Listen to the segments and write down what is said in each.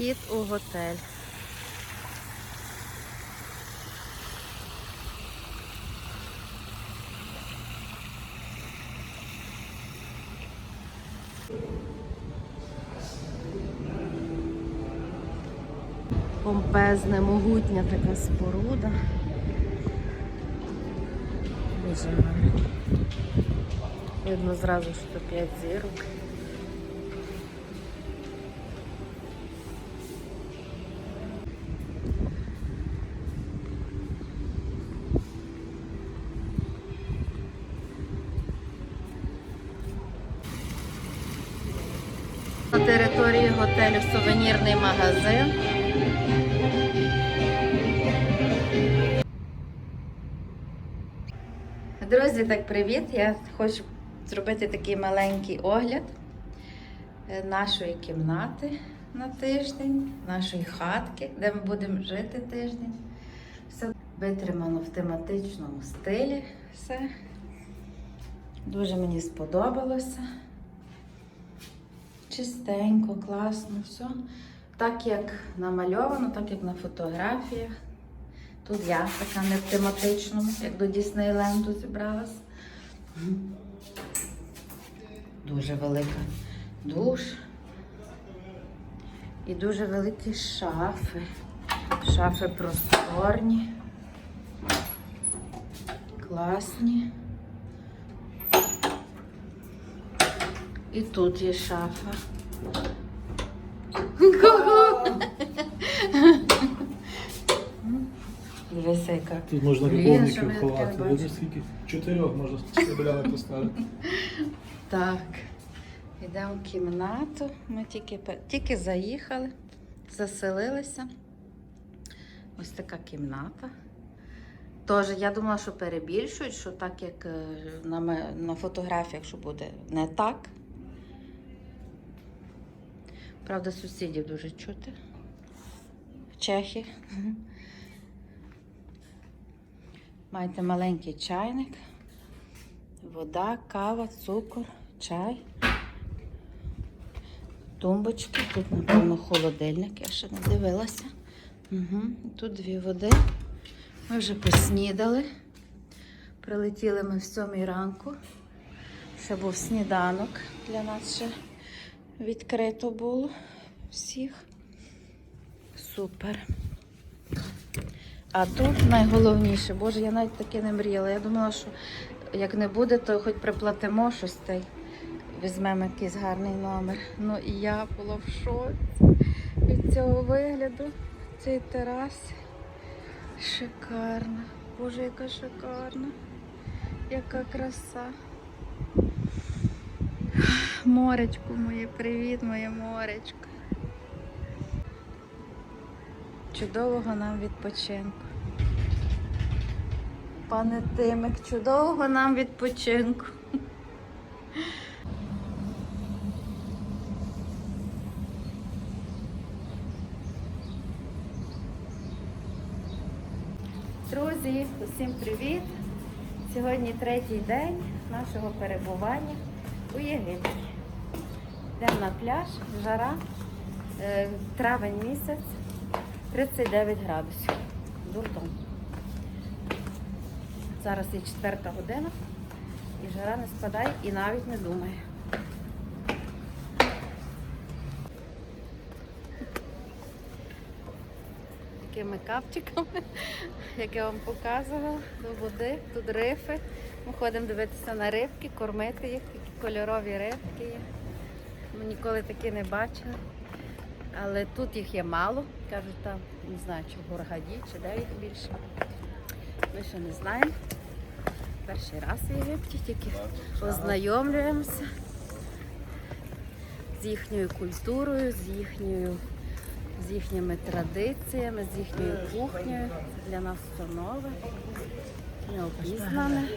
Вхід у готель. Помпезне, могутня така споруда. Дуже гарно. Видно зразу, що 5 зірок. На території готелю сувенірний магазин. Друзі, так привіт! Я хочу зробити такий маленький огляд е, нашої кімнати на тиждень, нашої хатки, де ми будемо жити тиждень. Все витримано в тематичному стилі. Все. Дуже мені сподобалося. Чистенько, класно, все. Так як намальовано, так як на фотографіях. Тут я така не в тематичному, як до Діснейленду зібралась. Дуже велика душ. І дуже великі шафи. Шафи просторні, класні. І тут є шафа. Дивися, яка. Тут можна любовників ховати. Видно, скільки? Чотирьох можна стеблями поставити. Так, йдемо в кімнату. Ми тільки, пе- тільки заїхали, заселилися. Ось така кімната. Тож я думала, що перебільшують, що так як е, на, ме- на фотографіях, що буде не так. Правда, сусідів дуже чути. Чехи. Маєте маленький чайник. Вода, кава, цукор, чай. Тумбочки. Тут, напевно, холодильник, я ще не дивилася. Угу. Тут дві води. Ми вже поснідали. Прилетіли ми в сьомій ранку. Ще був сніданок для нас ще відкрито було всіх. Супер. А тут найголовніше, боже, я навіть таке не мріяла. Я думала, що як не буде, то хоч приплатимо щось та й візьмемо якийсь гарний номер. Ну і я була в шоці від цього вигляду, цієї тераси. Шикарна. Боже, яка шикарна. Яка краса. Моречко моє, привіт, моє моречко. Чудового нам відпочинку. Пане Тимик, чудового нам відпочинку. Друзі, усім привіт! Сьогодні третій день нашого перебування у Єгипті. Йдемо на пляж, жара, е, травень місяць, 39 градусів. Дурдом. Зараз є 4 година і жара не спадає і навіть не думає. Такими капчиками, як я вам показувала, до води, тут рифи. Ми ходимо дивитися на рибки, кормити їх, які кольорові рибки є. Ми ніколи такі не бачили. Але тут їх є мало. Кажуть, там не знаю, чи в Горгаді, чи де їх більше. Ми ще не знаємо. Перший раз в Єгипті, тільки ознайомлюємося з їхньою культурою, з їхньою, з їхніми традиціями, з їхньою кухнею. Для нас все нове, неопізнане.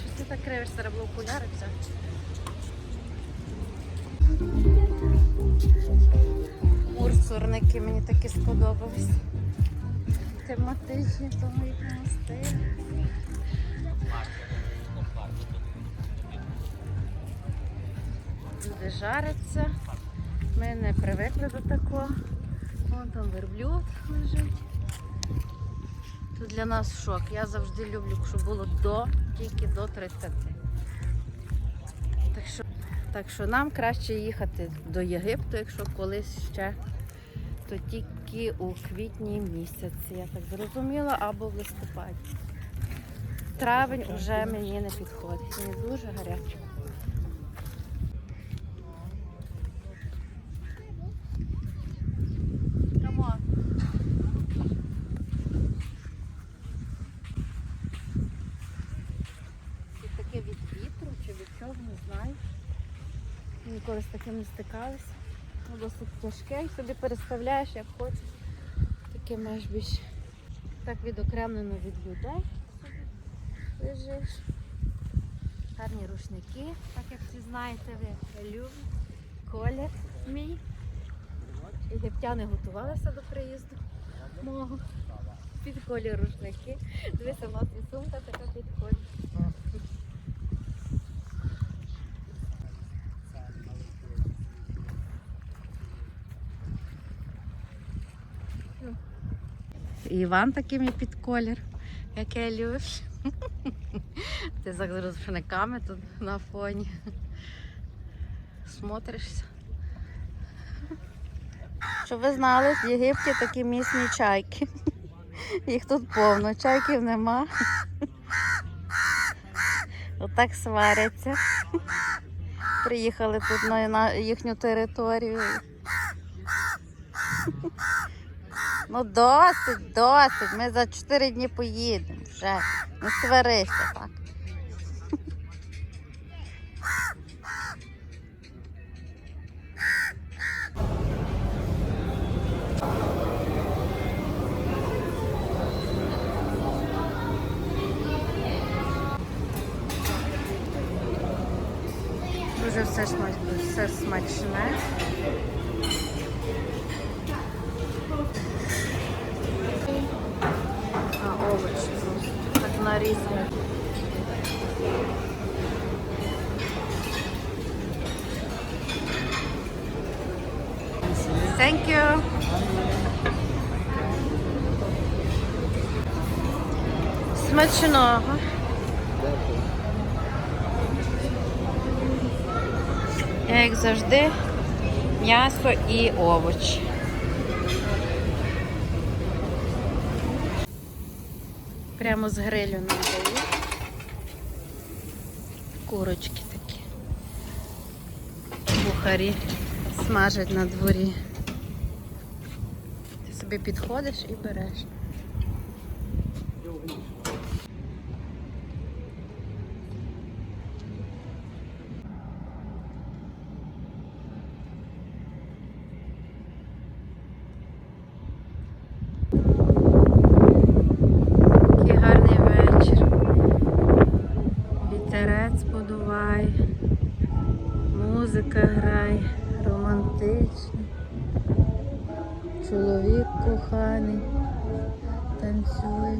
Щось ти так кривиш, треба було окуляри взяти. Мурсурники мені такі сподобались. Тематичні, тому їхньому стилі. Жариться. Ми не привикли до такого. Вон там верблюд лежить. Тут для нас шок. Я завжди люблю, щоб було до, тільки до 30. Так що, так що нам краще їхати до Єгипту, якщо колись ще, то тільки у квітні місяці, я так зрозуміла, або в листопаді. Травень вже мені не підходить. Мені дуже гаряче. Таке від вітру, чи від чого, не знаю. Ніколи з таким не стикалися. Воно досить тяжке собі переставляєш, як хочеш. Таке маєш більш так відокремлено від людей. Лежиш. Гарні рушники, так як всі знаєте, ви люблю. Колір мій. Єгиптяни готувалися до приїзду мого. Під колір рушники. Дивися, у нас і сумка така підходить. Іван таким і під колір, як я любиш. Ти з рушниками тут на фоні. Смотришся. Щоб ви знали, в Єгипті такі місні чайки. Їх тут повно, чайків нема. Отак сваряться. Приїхали тут на їхню територію. Ну досить, досить. Ми за 4 дні поїдемо вже. Не сварися так. Дуже все, все смачне. А, овочі просто. Нарізані. Thank you. Смачного. Як завжди, м'ясо і овочі. Прямо з грилю нам дають. Курочки такі. Бухарі смажать на дворі. Ти собі підходиш і береш. Подуває, музика грай, романтична. Чоловік коханий танцює.